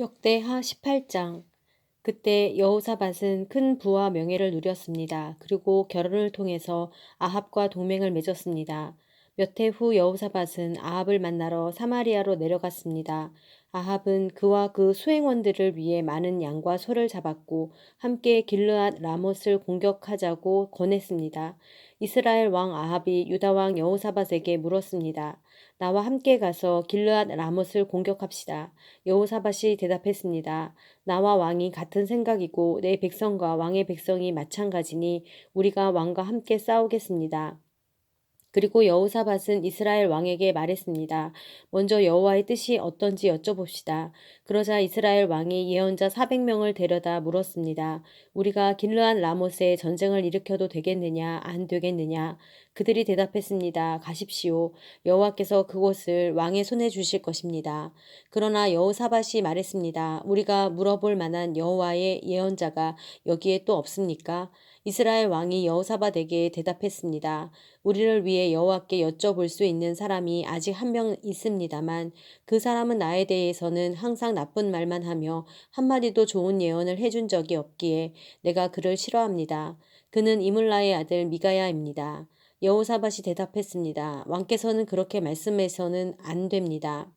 역대하 18장 그때 여호사밧은 큰 부와 명예를 누렸습니다. 그리고 결혼을 통해서 아합과 동맹을 맺었습니다. 몇 해 후 여호사밧은 아합을 만나러 사마리아로 내려갔습니다. 아합은 그와 그 수행원들을 위해 많은 양과 소를 잡았고 함께 길르앗 라못을 공격하자고 권했습니다. 이스라엘 왕 아합이 유다 왕 여호사밧에게 물었습니다. 나와 함께 가서 길르앗 라못을 공격합시다. 여호사밧이 대답했습니다. 나와 왕이 같은 생각이고 내 백성과 왕의 백성이 마찬가지니 우리가 왕과 함께 싸우겠습니다. 그리고 여호사밧은 이스라엘 왕에게 말했습니다. 먼저 여호와의 뜻이 어떤지 여쭤봅시다. 그러자 이스라엘 왕이 예언자 400명을 데려다 물었습니다. 우리가 길르앗 라못에 전쟁을 일으켜도 되겠느냐 안 되겠느냐 그들이 대답했습니다. 가십시오. 여호와께서 그곳을 왕의 손에 주실 것입니다. 그러나 여호사밧이 말했습니다. 우리가 물어볼 만한 여호와의 예언자가 여기에 또 없습니까? 이스라엘 왕이 여호사밧에게 대답했습니다. 우리를 위해 여호와께 여쭤볼 수 있는 사람이 아직 한 명 있습니다만 그 사람은 나에 대해서는 항상 나쁜 말만 하며 한마디도 좋은 예언을 해준 적이 없기에 내가 그를 싫어합니다. 그는 이물라의 아들 미가야입니다. 여호사밧이 대답했습니다. 왕께서는 그렇게 말씀해서는 안 됩니다.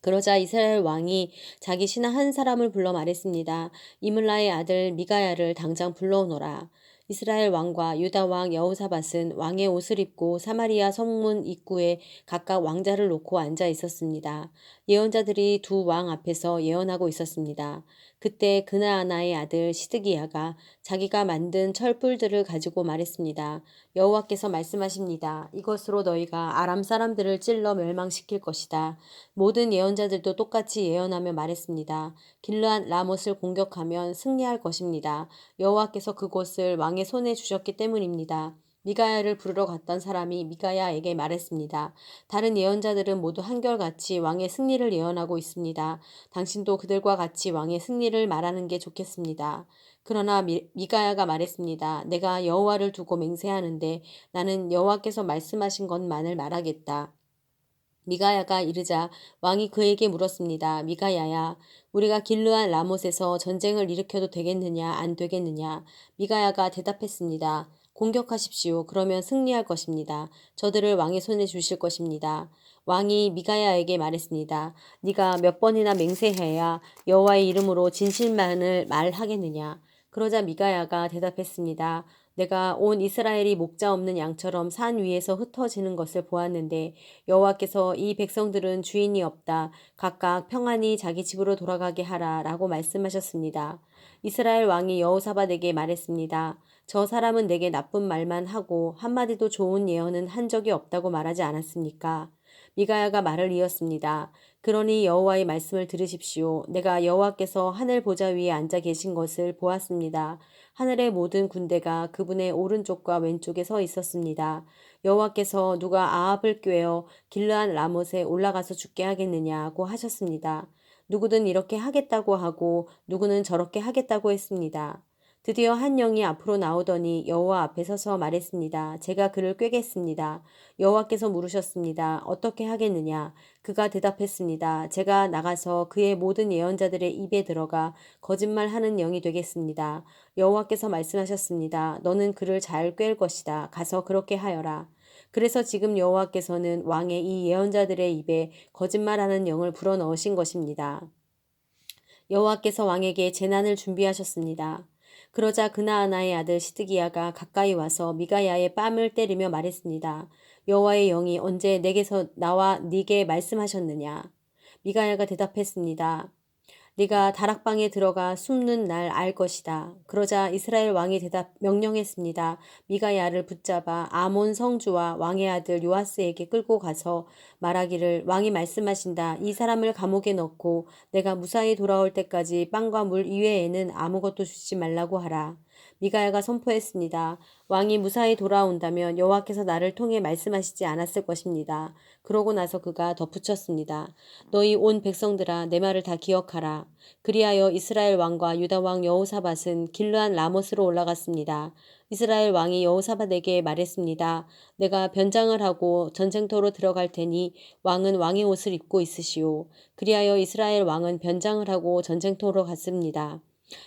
그러자 이스라엘 왕이 자기 신하 한 사람을 불러 말했습니다. 이물라의 아들 미가야를 당장 불러오너라. 이스라엘 왕과 유다 왕 여호사밧은 왕의 옷을 입고 사마리아 성문 입구에 각각 왕자를 놓고 앉아 있었습니다. 예언자들이 두 왕 앞에서 예언하고 있었습니다. 그때 그나아나의 아들 시드기야가 자기가 만든 철불들을 가지고 말했습니다. 여호와께서 말씀하십니다. 이것으로 너희가 아람 사람들을 찔러 멸망시킬 것이다. 모든 예언자들도 똑같이 예언하며 말했습니다. 길르앗 라못을 공격하면 승리할 것입니다. 여호와께서 그곳을 왕의 손에 주셨기 때문입니다. 미가야를 부르러 갔던 사람이 미가야에게 말했습니다. 다른 예언자들은 모두 한결같이 왕의 승리를 예언하고 있습니다. 당신도 그들과 같이 왕의 승리를 말하는 게 좋겠습니다. 그러나 미, 미가야가 말했습니다. 내가 여호와를 두고 맹세하는데 나는 여호와께서 말씀하신 것만을 말하겠다. 미가야가 이르자 왕이 그에게 물었습니다. 미가야야, 우리가 길르한 라못에서 전쟁을 일으켜도 되겠느냐, 안 되겠느냐? 미가야가 대답했습니다. 공격하십시오. 그러면 승리할 것입니다. 저들을 왕의 손에 주실 것입니다. 왕이 미가야에게 말했습니다. 네가 몇 번이나 맹세해야 여호와의 이름으로 진실만을 말하겠느냐? 그러자 미가야가 대답했습니다. 내가 온 이스라엘이 목자 없는 양처럼 산 위에서 흩어지는 것을 보았는데 여호와께서 이 백성들은 주인이 없다. 각각 평안히 자기 집으로 돌아가게 하라 라고 말씀하셨습니다. 이스라엘 왕이 여호사밧에게 말했습니다. 저 사람은 내게 나쁜 말만 하고 한마디도 좋은 예언은 한 적이 없다고 말하지 않았습니까? 미가야가 말을 이었습니다. 그러니 여호와의 말씀을 들으십시오. 내가 여호와께서 하늘 보좌 위에 앉아 계신 것을 보았습니다. 하늘의 모든 군대가 그분의 오른쪽과 왼쪽에 서 있었습니다. 여호와께서 누가 아합을 꾀어 길르한 라못에 올라가서 죽게 하겠느냐고 하셨습니다. 누구든 이렇게 하겠다고 하고 누구는 저렇게 하겠다고 했습니다. 드디어 한 영이 앞으로 나오더니 여호와 앞에 서서 말했습니다. 제가 그를 꿰겠습니다. 여호와께서 물으셨습니다. 어떻게 하겠느냐? 그가 대답했습니다. 제가 나가서 그의 모든 예언자들의 입에 들어가 거짓말하는 영이 되겠습니다. 여호와께서 말씀하셨습니다. 너는 그를 잘 꿰을 것이다. 가서 그렇게 하여라. 그래서 지금 여호와께서는 왕의 이 예언자들의 입에 거짓말하는 영을 불어넣으신 것입니다. 여호와께서 왕에게 재난을 준비하셨습니다. 그러자 그나아나의 아들 시드기야가 가까이 와서 미가야의 뺨을 때리며 말했습니다. 여호와의 영이 언제 내게서 나와 네게 말씀하셨느냐? 미가야가 대답했습니다. 네가 다락방에 들어가 숨는 날 알 것이다. 그러자 이스라엘 왕이 대답 명령했습니다. 미가야를 붙잡아 아몬 성주와 왕의 아들 요아스에게 끌고 가서 말하기를 왕이 말씀하신다. 이 사람을 감옥에 넣고 내가 무사히 돌아올 때까지 빵과 물 이외에는 아무것도 주지 말라고 하라. 미가야가 선포했습니다. 왕이 무사히 돌아온다면 여호와께서 나를 통해 말씀하시지 않았을 것입니다. 그러고 나서 그가 덧붙였습니다. 너희 온 백성들아 내 말을 다 기억하라. 그리하여 이스라엘 왕과 유다 왕 여호사밧은 길르한 라못으로 올라갔습니다. 이스라엘 왕이 여호사밧에게 말했습니다. 내가 변장을 하고 전쟁터로 들어갈 테니 왕은 왕의 옷을 입고 있으시오. 그리하여 이스라엘 왕은 변장을 하고 전쟁터로 갔습니다.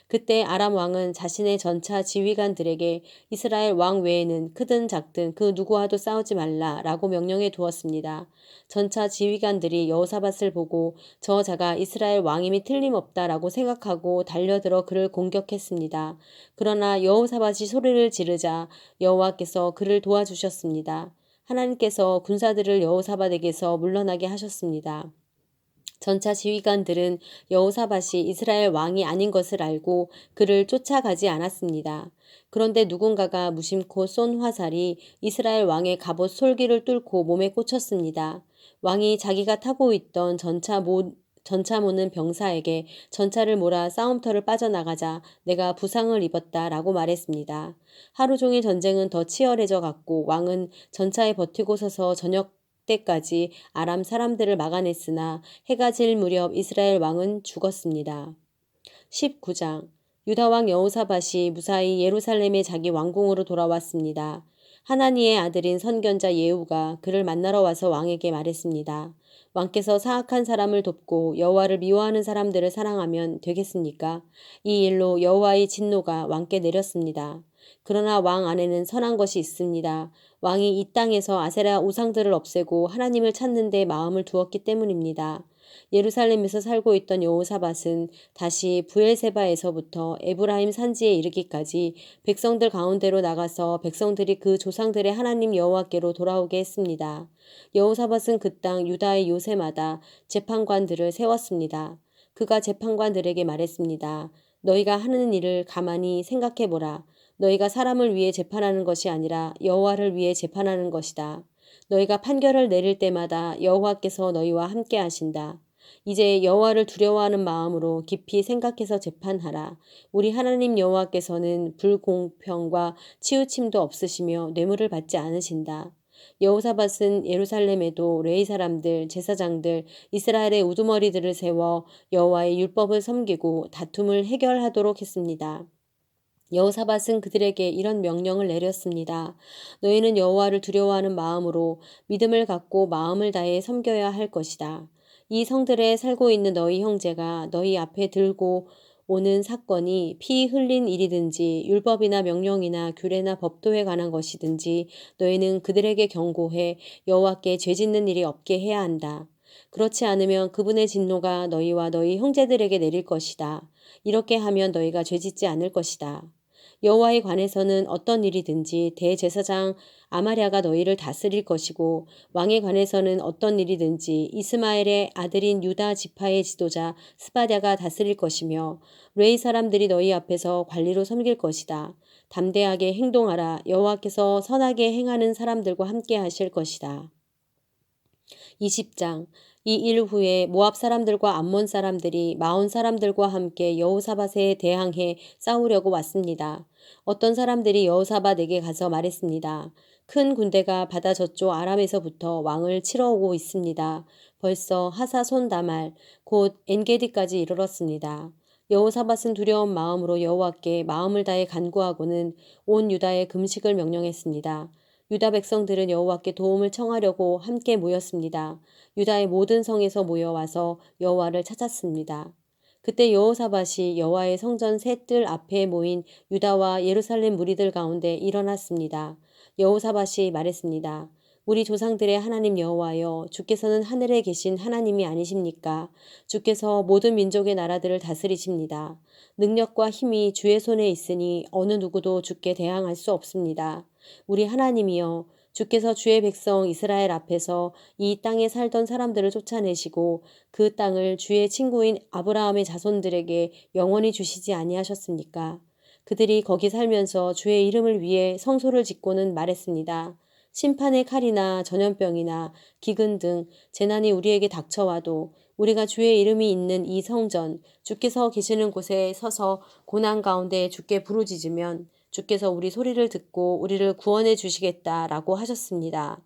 그때 아람 왕은 자신의 전차 지휘관들에게 이스라엘 왕 외에는 크든 작든 그 누구와도 싸우지 말라 라고 명령해 두었습니다. 전차 지휘관들이 여호사밧을 보고 저 자가 이스라엘 왕임이 틀림없다 라고 생각하고 달려들어 그를 공격했습니다. 그러나 여호사밧이 소리를 지르자 여호와께서 그를 도와주셨습니다. 하나님께서 군사들을 여호사밧에게서 물러나게 하셨습니다. 전차 지휘관들은 여호사밧이 이스라엘 왕이 아닌 것을 알고 그를 쫓아가지 않았습니다. 그런데 누군가가 무심코 쏜 화살이 이스라엘 왕의 갑옷 솔기를 뚫고 몸에 꽂혔습니다. 왕이 자기가 타고 있던 전차 모, 전차 모는 병사에게 전차를 몰아 싸움터를 빠져나가자 내가 부상을 입었다 라고 말했습니다. 하루 종일 전쟁은 더 치열해져 갔고 왕은 전차에 버티고 서서 저녁 때까지 아람 사람들을 막아냈으나 해가 질 무렵 이스라엘 왕은 죽었습니다. 19장 유다 왕 여호사밧이 무사히 예루살렘의 자기 왕궁으로 돌아왔습니다. 하나니의 아들인 선견자 예후가 그를 만나러 와서 왕에게 말했습니다. 왕께서 사악한 사람을 돕고 여호와를 미워하는 사람들을 사랑하면 되겠습니까? 이 일로 여호와의 진노가 왕께 내렸습니다. 그러나 왕 안에는 선한 것이 있습니다. 왕이 이 땅에서 아세라 우상들을 없애고 하나님을 찾는 데 마음을 두었기 때문입니다. 예루살렘에서 살고 있던 여호사밧은 다시 부엘세바에서부터 에브라임 산지에 이르기까지 백성들 가운데로 나가서 백성들이 그 조상들의 하나님 여호와께로 돌아오게 했습니다. 여호사밧은 그 땅 유다의 요새마다 재판관들을 세웠습니다. 그가 재판관들에게 말했습니다. 너희가 하는 일을 가만히 생각해 보라. 너희가 사람을 위해 재판하는 것이 아니라 여호와를 위해 재판하는 것이다. 너희가 판결을 내릴 때마다 여호와께서 너희와 함께 하신다. 이제 여호와를 두려워하는 마음으로 깊이 생각해서 재판하라. 우리 하나님 여호와께서는 불공평과 치우침도 없으시며 뇌물을 받지 않으신다. 여호사밧은 예루살렘에도 레이 사람들, 제사장들, 이스라엘의 우두머리들을 세워 여호와의 율법을 섬기고 다툼을 해결하도록 했습니다. 여호사밧은 그들에게 이런 명령을 내렸습니다. 너희는 여호와를 두려워하는 마음으로 믿음을 갖고 마음을 다해 섬겨야 할 것이다. 이 성들에 살고 있는 너희 형제가 너희 앞에 들고 오는 사건이 피 흘린 일이든지 율법이나 명령이나 규례나 법도에 관한 것이든지 너희는 그들에게 경고해 여호와께 죄짓는 일이 없게 해야 한다. 그렇지 않으면 그분의 진노가 너희와 너희 형제들에게 내릴 것이다. 이렇게 하면 너희가 죄짓지 않을 것이다. 여호와에 관해서는 어떤 일이든지 대제사장 아마랴가 너희를 다스릴 것이고 왕에 관해서는 어떤 일이든지 이스마엘의 아들인 유다 지파의 지도자 스바랴가 다스릴 것이며 레이 사람들이 너희 앞에서 관리로 섬길 것이다. 담대하게 행동하라. 여호와께서 선하게 행하는 사람들과 함께 하실 것이다. 20장 이 일 후에 모압 사람들과 암몬 사람들이 마온 사람들과 함께 여호사밧에 대항해 싸우려고 왔습니다. 어떤 사람들이 여호사밧에게 가서 말했습니다. 큰 군대가 바다 저쪽 아람에서부터 왕을 치러 오고 있습니다. 벌써 하사손 다말 곧 엔게디까지 이르렀습니다. 여호사밧은 두려운 마음으로 여호와께 마음을 다해 간구하고는 온 유다에 금식을 명령했습니다. 유다 백성들은 여호와께 도움을 청하려고 함께 모였습니다. 유다의 모든 성에서 모여와서 여호와를 찾았습니다. 그때 여호사밧이 여호와의 성전 셋뜰 앞에 모인 유다와 예루살렘 무리들 가운데 일어났습니다. 여호사밧이 말했습니다. 우리 조상들의 하나님 여호와여 주께서는 하늘에 계신 하나님이 아니십니까? 주께서 모든 민족의 나라들을 다스리십니다. 능력과 힘이 주의 손에 있으니 어느 누구도 주께 대항할 수 없습니다. 우리 하나님이여 주께서 주의 백성 이스라엘 앞에서 이 땅에 살던 사람들을 쫓아내시고 그 땅을 주의 친구인 아브라함의 자손들에게 영원히 주시지 아니하셨습니까? 그들이 거기 살면서 주의 이름을 위해 성소를 짓고는 말했습니다. 심판의 칼이나 전염병이나 기근 등 재난이 우리에게 닥쳐와도 우리가 주의 이름이 있는 이 성전, 주께서 계시는 곳에 서서 고난 가운데 주께 부르짖으면 주께서 우리 소리를 듣고 우리를 구원해 주시겠다라고 하셨습니다.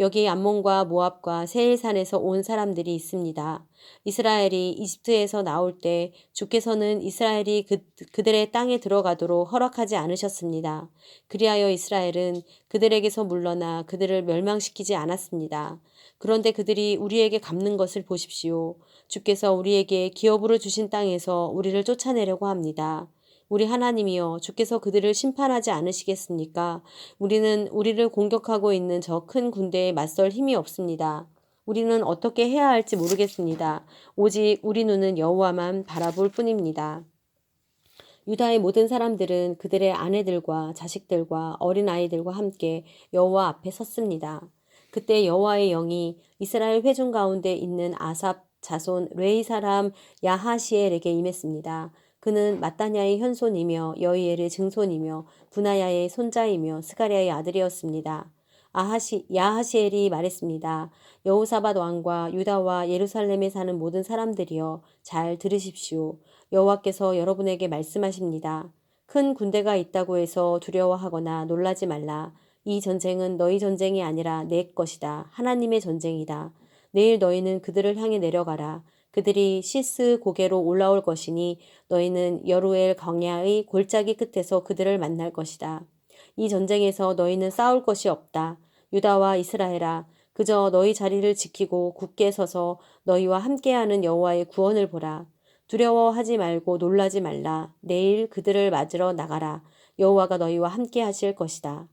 여기 암몬과 모압과 세일산에서 온 사람들이 있습니다. 이스라엘이 이집트에서 나올 때 주께서는 이스라엘이 그, 그들의 땅에 들어가도록 허락하지 않으셨습니다. 그리하여 이스라엘은 그들에게서 물러나 그들을 멸망시키지 않았습니다. 그런데 그들이 우리에게 갚는 것을 보십시오. 주께서 우리에게 기업으로 주신 땅에서 우리를 쫓아내려고 합니다. 우리 하나님이여 주께서 그들을 심판하지 않으시겠습니까? 우리는 우리를 공격하고 있는 저 큰 군대에 맞설 힘이 없습니다. 우리는 어떻게 해야 할지 모르겠습니다. 오직 우리 눈은 여호와만 바라볼 뿐입니다. 유다의 모든 사람들은 그들의 아내들과 자식들과 어린아이들과 함께 여호와 앞에 섰습니다. 그때 여호와의 영이 이스라엘 회중 가운데 있는 아삽 자손 레이 사람 야하시엘에게 임했습니다. 그는 마따냐의 현손이며 여이엘의 증손이며 분하야의 손자이며 스가랴의 아들이었습니다. 아하시, 야하시엘이 말했습니다. 여호사밧 왕과 유다와 예루살렘에 사는 모든 사람들이여 잘 들으십시오. 여호와께서 여러분에게 말씀하십니다. 큰 군대가 있다고 해서 두려워하거나 놀라지 말라. 이 전쟁은 너희 전쟁이 아니라 내 것이다. 하나님의 전쟁이다. 내일 너희는 그들을 향해 내려가라. 그들이 시스 고개로 올라올 것이니 너희는 여루엘 광야의 골짜기 끝에서 그들을 만날 것이다. 이 전쟁에서 너희는 싸울 것이 없다. 유다와 이스라엘아, 그저 너희 자리를 지키고 굳게 서서 너희와 함께하는 여호와의 구원을 보라. 두려워하지 말고 놀라지 말라. 내일 그들을 맞으러 나가라. 여호와가 너희와 함께 하실 것이다.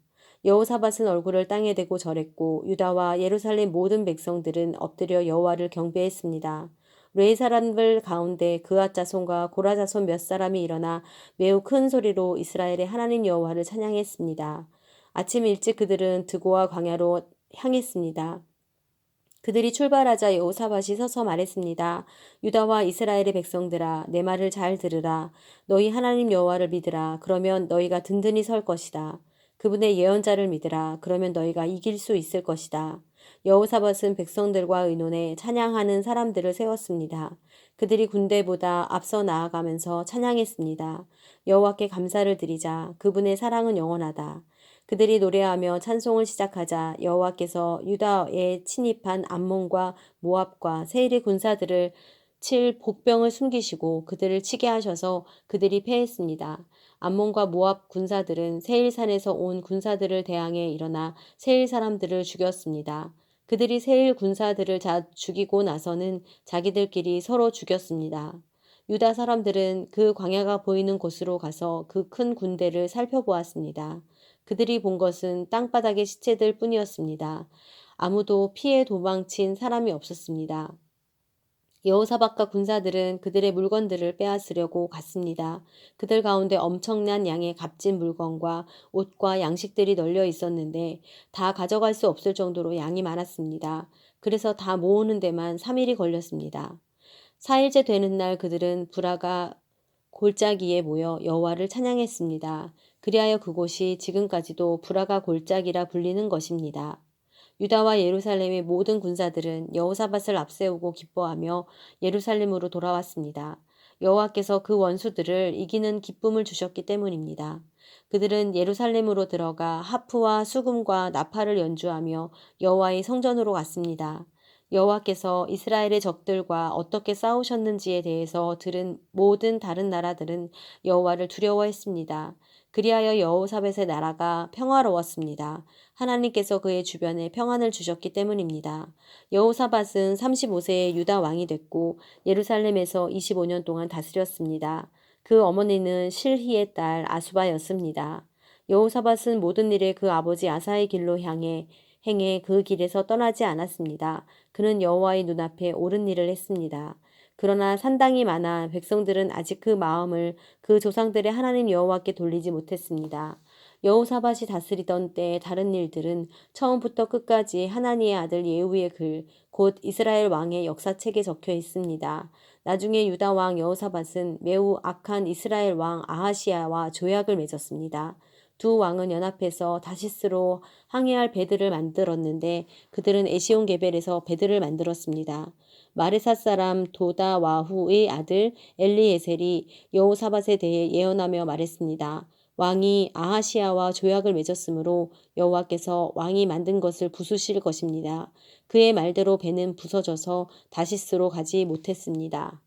여호사밧은 얼굴을 땅에 대고 절했고 유다와 예루살렘 모든 백성들은 엎드려 여호와를 경배했습니다. 레이 사람들 가운데 그앗 자손과 고라 자손 몇 사람이 일어나 매우 큰 소리로 이스라엘의 하나님 여호와를 찬양했습니다. 아침 일찍 그들은 드고와 광야로 향했습니다. 그들이 출발하자 여호사밧이 서서 말했습니다. 유다와 이스라엘의 백성들아 내 말을 잘 들으라. 너희 하나님 여호와를 믿으라. 그러면 너희가 든든히 설 것이다. 그분의 예언자를 믿으라. 그러면 너희가 이길 수 있을 것이다. 여호사밧은 백성들과 의논해 찬양하는 사람들을 세웠습니다. 그들이 군대보다 앞서 나아가면서 찬양했습니다. 여호와께 감사를 드리자. 그분의 사랑은 영원하다. 그들이 노래하며 찬송을 시작하자 여호와께서 유다에 침입한 암몬과 모압과 세일의 군사들을 칠 복병을 숨기시고 그들을 치게 하셔서 그들이 패했습니다. 암몬과 모압 군사들은 세일산에서 온 군사들을 대항해 일어나 세일 사람들을 죽였습니다. 그들이 세일 군사들을 자 죽이고 나서는 자기들끼리 서로 죽였습니다. 유다 사람들은 그 광야가 보이는 곳으로 가서 그 큰 군대를 살펴보았습니다. 그들이 본 것은 땅바닥의 시체들 뿐이었습니다. 아무도 피해 도망친 사람이 없었습니다. 여호사박과 군사들은 그들의 물건들을 빼앗으려고 갔습니다. 그들 가운데 엄청난 양의 값진 물건과 옷과 양식들이 널려 있었는데 다 가져갈 수 없을 정도로 양이 많았습니다. 그래서 다 모으는 데만 3일이 걸렸습니다. 4일째 되는 날 그들은 브라가 골짜기에 모여 여호와를 찬양했습니다. 그리하여 그곳이 지금까지도 브라가 골짜기라 불리는 것입니다. 유다와 예루살렘의 모든 군사들은 여호사밧을 앞세우고 기뻐하며 예루살렘으로 돌아왔습니다. 여호와께서 그 원수들을 이기는 기쁨을 주셨기 때문입니다. 그들은 예루살렘으로 들어가 하프와 수금과 나팔을 연주하며 여호와의 성전으로 갔습니다. 여호와께서 이스라엘의 적들과 어떻게 싸우셨는지에 대해서 들은 모든 다른 나라들은 여호와를 두려워했습니다. 그리하여 여호사벳의 나라가 평화로웠습니다. 하나님께서 그의 주변에 평안을 주셨기 때문입니다. 여호사밧은 35세에 유다 왕이 됐고 예루살렘에서 25년 동안 다스렸습니다. 그 어머니는 실히의 딸 아수바였습니다. 여호사밧은 모든 일에 그 아버지 아사의 길로 향해 행해 그 길에서 떠나지 않았습니다. 그는 여호와의 눈앞에 옳은 일을 했습니다. 그러나 산당이 많아 백성들은 아직 그 마음을 그 조상들의 하나님 여호와께 돌리지 못했습니다. 여호사밧이 다스리던 때 다른 일들은 처음부터 끝까지 하나님의 아들 예후의 글, 곧 이스라엘 왕의 역사책에 적혀 있습니다. 나중에 유다 왕 여호사밧은 매우 악한 이스라엘 왕 아하시아와 조약을 맺었습니다. 두 왕은 연합해서 다시스로 항해할 배들을 만들었는데 그들은 에시온 게벨에서 배들을 만들었습니다. 마레사 사람 도다 와후의 아들 엘리에셀이 여호사밧에 대해 예언하며 말했습니다. 왕이 아하시아와 조약을 맺었으므로 여호와께서 왕이 만든 것을 부수실 것입니다. 그의 말대로 배는 부서져서 다시스로 가지 못했습니다.